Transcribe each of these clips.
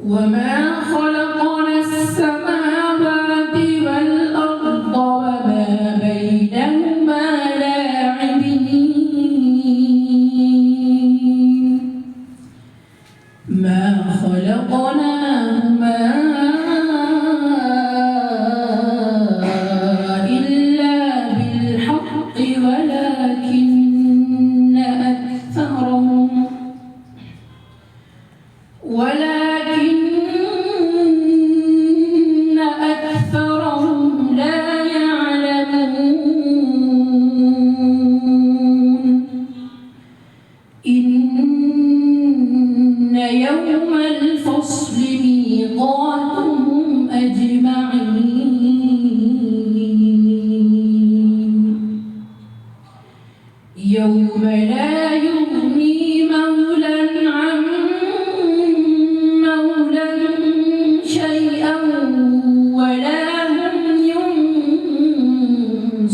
وما خلق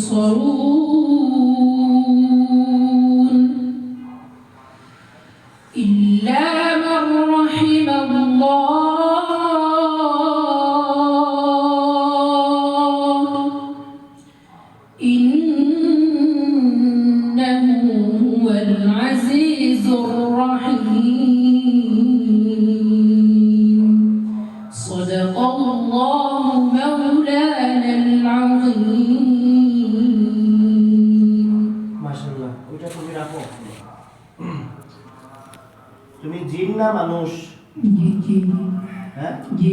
ينصرون إلا من رحم الله. إنه هو العزيز الرحيم. জি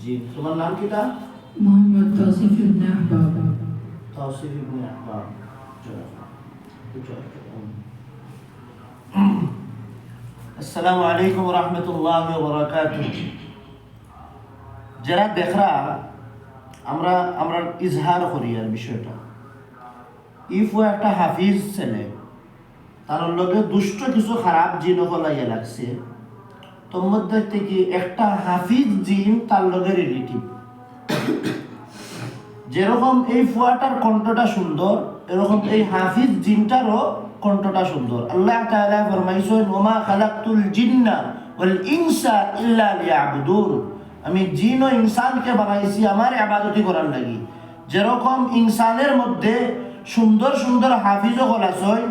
জি তোমার নাম মোহাম্মদ ইবনে আহবাব। ইবনে আহবাব। যারা দেখরা আমরা আমরা ইজহার করি আর বিষয়টা। ইফ ও একটা হাফিজ ছেলে তার লগে দুষ্ট কিছু খারাপ জিনকলাইয়া লাগছে। তোর মধ্যে থেকে একটা হাফিজ জিন তার লগে রিলেটিভ যেরকম এই ফুয়াটার কণ্ঠটা সুন্দর, এরকম এই হাফিজ জিনটারও কণ্ঠটা সুন্দর। আল্লাহ তাআলা ফরমাইছেন, ওমা খালাকতুল জিন্না ওয়াল ইনসা ইল্লা লিয়াবুদুন। আমি জিন ও ইনসানকে বানাইছি আমার ইবাদতি করার লাগি। যেরকম ইনসানের মধ্যে সুন্দর সুন্দর হাফিজও কলাছয়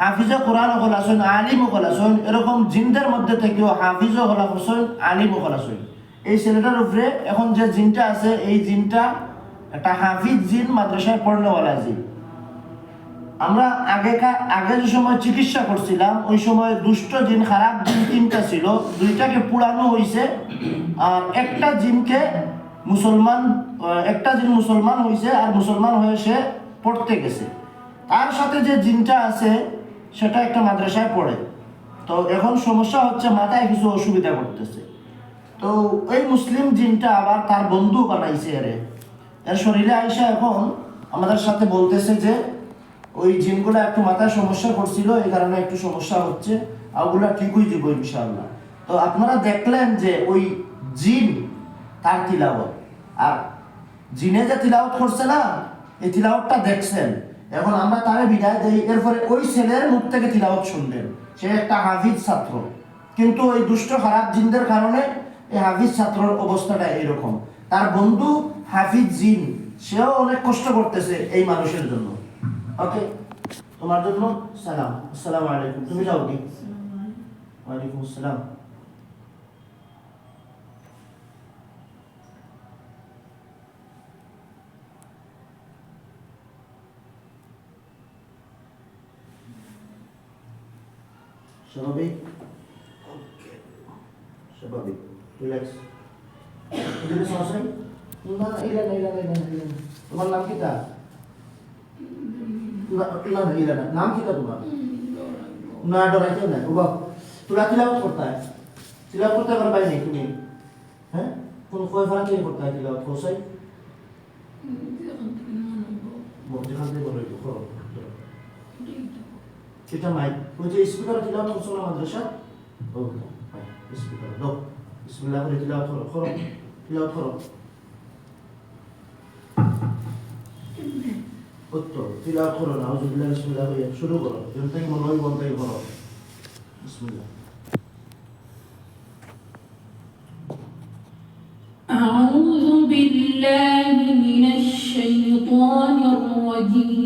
হাফিজে কোরআন হলাছন আলিম হলাছন এরকম জিনদের মধ্যে থেকেও হাফিজও হলাছন আলিম হলাছন এই ছেলেটার উপরে এখন যে জিনটা আছে, এই জিনটা একটা হাফিজ জিন মাদ্রাসায় পড়নেওয়ালা জিন। আমরা আগেকার, আগে যে সময় চিকিৎসা করছিলাম, ওই সময় দুষ্ট জিন, খারাপ জিন তিনটা ছিল। দুইটাকে পুরানো হয়েছে আর একটা জিনকে মুসলমান একটা জিন মুসলমান হয়েছে আর মুসলমান হয়ে সে পড়তে গেছে। তার সাথে যে জিনটা আছে সেটা একটা মাদ্রাসায় পড়ে। তো এখন সমস্যা হচ্ছে মাথায় কিছু অসুবিধা করতেছে। তো ওই মুসলিম জিনটা আবার তার বন্ধু বানাইছে আরে এর শরীরে আইসা এখন আমাদের সাথে বলতেছে যে, ওই জিনগুলো একটু মাথায় সমস্যা করছিল, এই কারণে একটু সমস্যা হচ্ছে ওগুলা ঠিক হয়ে যাব ইনশাআল্লাহ। তো আপনারা দেখলেন যে ওই জিন, তার তিলাওয়াত। আর জিনে যে তিলাওয়াত করছে না, এই তিলাওয়াতটা দেখছেন। এখন আমরা তারে বিদায় দেই। এরপরে ওই ছেলের মুখ থেকে তিলাওয়াত শুনলেন সে একটা হাফিজ ছাত্র। কিন্তু ওই দুষ্ট খারাপ জিনদের কারণে এই হাফিজ ছাত্রর অবস্থাটা এরকম তার বন্ধু হাফিজ জিন সেও অনেক কষ্ট করতেছে এই মানুষের জন্য। ওকে? তোমার জন্য সালাম। আসসালামু আলাইকুম। তুমি যাও কি ওয়ালাইকুম আসসালাম। স্বাভাবিক? স্বাভাবিক। রিল্যাক্স এখানে সমস্যা? না না ইলা না ইলা না ইলা না, ইলা না। তোমার নাম কি তা? না না না ইলা না। নাম কি তা তোমার? না ডরাইতে না ও বাবা তোরা তিলাওয়াত করতে হয়। তিলাওয়াত করতে পারো পাই তুমি। হ্যাঁ? কোন কয় ফারা থেকে করতে হয় তিলাওয়াত কোসাই ثيتا معايا وانت اسمك تلاوة توصلنا مدرسة أوكي اسمك دو بسم الله ورد تلاوة قرأ قرأ تلاوة قرأ اكتب تلاوة قرأ أعوذ بالله بسم الله ويا شنو قرأ جنتين مراي وانتين بسم الله. أعوذ بالله من الشيطان الرجيم.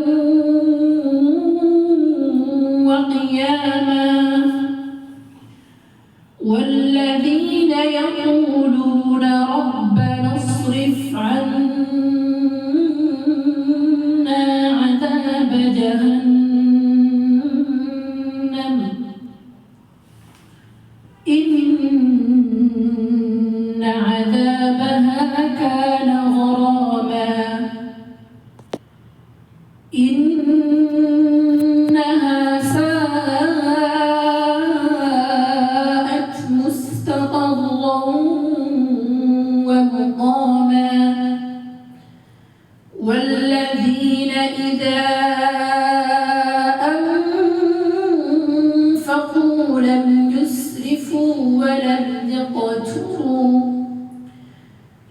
يقتروا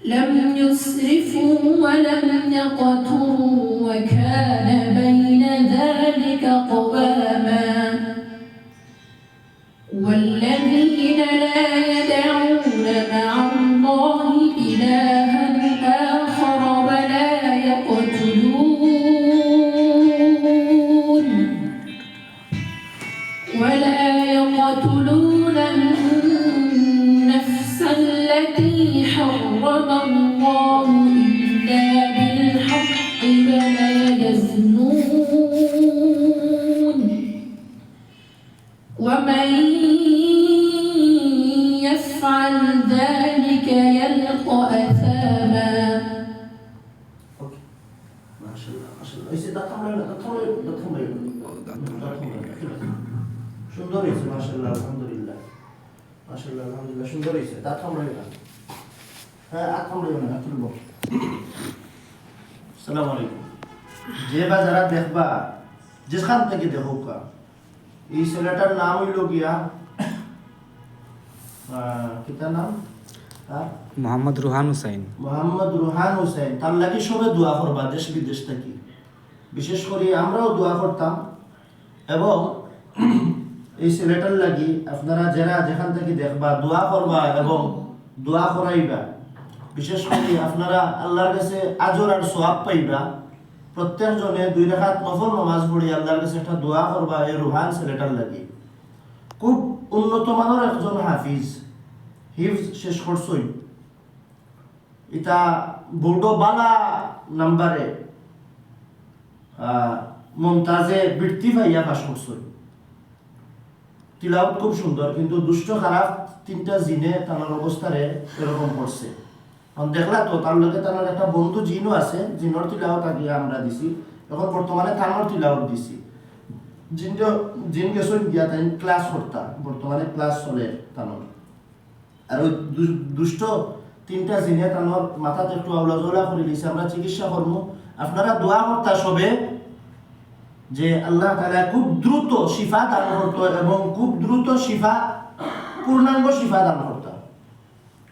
لم يسرفوا ولم يقتروا وكان بين ذلك قواما আলহামদুলিল্লাহ সুন্দর হয়েছে দাঁত কামড়ায় না হ্যাঁ হাত কামড়ায় না হাত তুলবো আসসালামু আলাইকুম যে বা যারা দেখবা যেখান থেকে দেখো কা এই ছেলেটার নাম হইল গিয়া আহ, কিতার নাম মোহাম্মদ রুহান হুসাইন মোহাম্মদ রুহান হোসেন তার লাগি সবে দোয়া করবা দেশ বিদেশ থেকে বিশেষ করে আমরাও দোয়া করতাম এবং এই ছেলেটার লাগি আপনারা যারা যেখান থেকে দেখবা, দোয়া করবা এবং দোয়া করাইবা, বিশেষ করে আপনারা আল্লাহর কাছে আজর আর সোয়াব পাইবা, প্রত্যেকজনে দুই রেখাত নফল নমাজ পড়ি আল্লাহর কাছে একটা দোয়া করবা এই রুহান ছেলেটার লাগি। খুব উন্নত মানের একজন হাফিজ, হিফজ শেষ করছই। এটা বড় বালা নাম্বারে মমতাজে বৃত্তি ভাইয়া পাশ করছে তিলাওত খুব সুন্দর, কিন্তু দুষ্ট খারাপ তিনটা জিনে তার অবস্থারে এরকম করছে। এখন দেখলা তো, তার লগে তার একটা বন্ধু জিনও আছে, জিনর তিলাওত আগে আমরা দিছি, এখন বর্তমানে তানোর তিলাওত দিছি। জিন জিন গেছেন গিয়া তাই ক্লাস করতা, বর্তমানে ক্লাস চলে তানোর আর ওই দুষ্ট তিনটা জিনে তানোর মাথাতে একটু আউলা জৌলা করে দিছে, আমরা চিকিৎসা করব আপনারা দোয়া করতা সবে যে আল্লাহ তালা খুব দ্রুত শিফা দান করতো এবং খুব দ্রুত শিফা পূর্ণাঙ্গ শিফা দান করতা।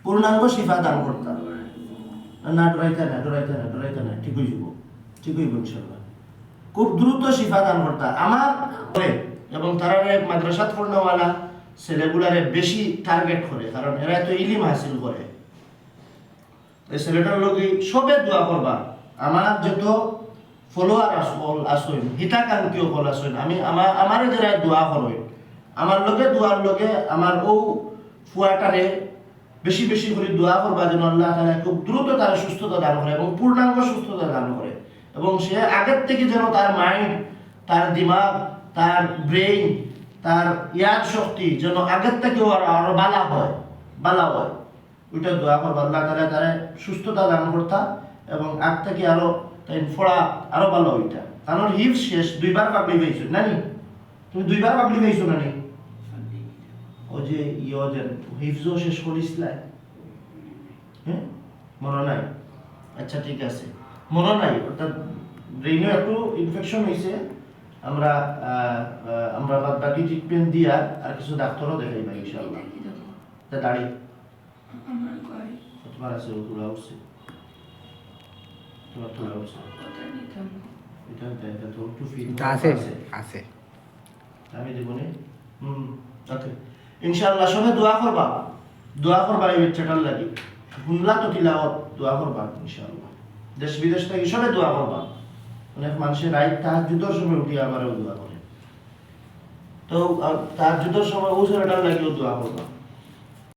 পূর্ণাঙ্গ শিফা দান করতা। না, ডরাইতে না ডরাইতে না ডরাইতে না ঠিক হয়ে যাব ঠিক হইব ইনশাল্লাহ খুব দ্রুত শিফা দান করতা। আমার এবং তারা মাদ্রাসাত পড়নেওয়ালা ছেলেগুলারে বেশি টার্গেট করে, কারণ এরা তো ইলিম হাসিল করে। এই ছেলেটার লগে সবে দোয়া করবা। আমার যত ফলোয়ার আসল আসইন হিতাকাঙ্ক্ষীয় ফল আসইন আমি আমার আমারে যারা দোয়া করইন আমার লগে দোয়ার লগে আমার ও ফুয়াটারে বেশি বেশি করে দোয়া করবা যেন আল্লাহ তাআলা খুব দ্রুত তার সুস্থতা দান করে এবং পূর্ণাঙ্গ সুস্থতা দান করে এবং সে আগের থেকে যেন তার মাইন্ড তার দিমাগ তার ব্রেইন তার ইয়াদ শক্তি যেন আগের থেকে আরও বালা হয় বালা হয়। ওইটা দোয়া করব আল্লাহ তালা তারা সুস্থতা দান করতা এবং আগ থেকে আরও তাই ফোড়া আরও ভালো ওইটা। কারণ হিপ শেষ দুইবার পাবলি পাইছো নানি তুমি দুইবার পাবলি পাইছো নানি? ও যে ইয়ে যে হিফজও শেষ করিসলাই হ্যাঁ? মনে নাই? আচ্ছা ঠিক আছে। মনে নাই? অর্থাৎ ব্রেইনও একটু ইনফেকশন হয়েছে। আমরা আমরা বাদ বাকি ট্রিটমেন্ট দিয়া আর কিছু ডাক্তারও দেখাই পাই ইনশাল্লাহ তা দাঁড়ি। তোমার আছে ও তোলা উঠছে তোমার তোলা উঠছে এটা এটা তো একটু ফিট তা আছে আমি দেবো নি। হুম, ওকে। ইনশাআল্লাহ সবাই দোয়া করবা। দোয়া করবা এই বাচ্চাটার লাগি। শুনলা তো তিলাওয়াত, দোয়া করবা ইনশাআল্লাহ। দেশ বিদেশ থেকে সবাই দোয়া করবা। অনেক মানুষের রাইট তাহাজুদের সময় উঠি আমারও দোয়া করে। তো তাহাজুদের সময় ও ছেলেটার লাগিও দোয়া করবা।